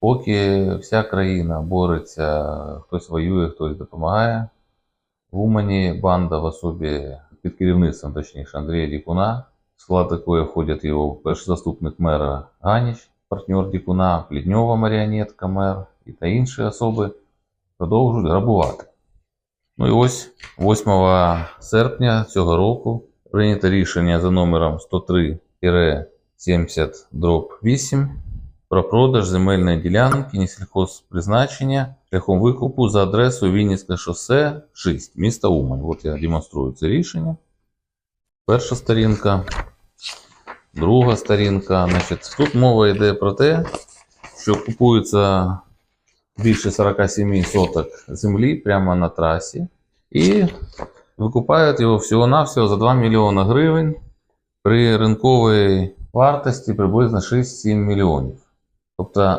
Поки вся країна бореться, хтось воює, хтось допомагає. В Умані банда в особі під керівництвом, точніше, Андрія Дікуна, в склад якої входять його перший заступник мера Ганіч, партнер Дікуна, Плідньова маріонетка мер і та інші особи продовжують грабувати. Ну і ось 8 серпня цього року прийнято рішення за номером 103-70-8 про продаж земельної ділянки несільхозпризначення шляхом викупу за адресою Вінницьке шосе 6, місто Умань. От я демонструю це рішення. Перша сторінка, друга сторінка. Значить, тут мова йде про те, що купується більше 47 соток землі прямо на трасі і викупають його всього-навсього за 2 мільйони гривень при ринковій вартості приблизно 6-7 мільйонів. Тобто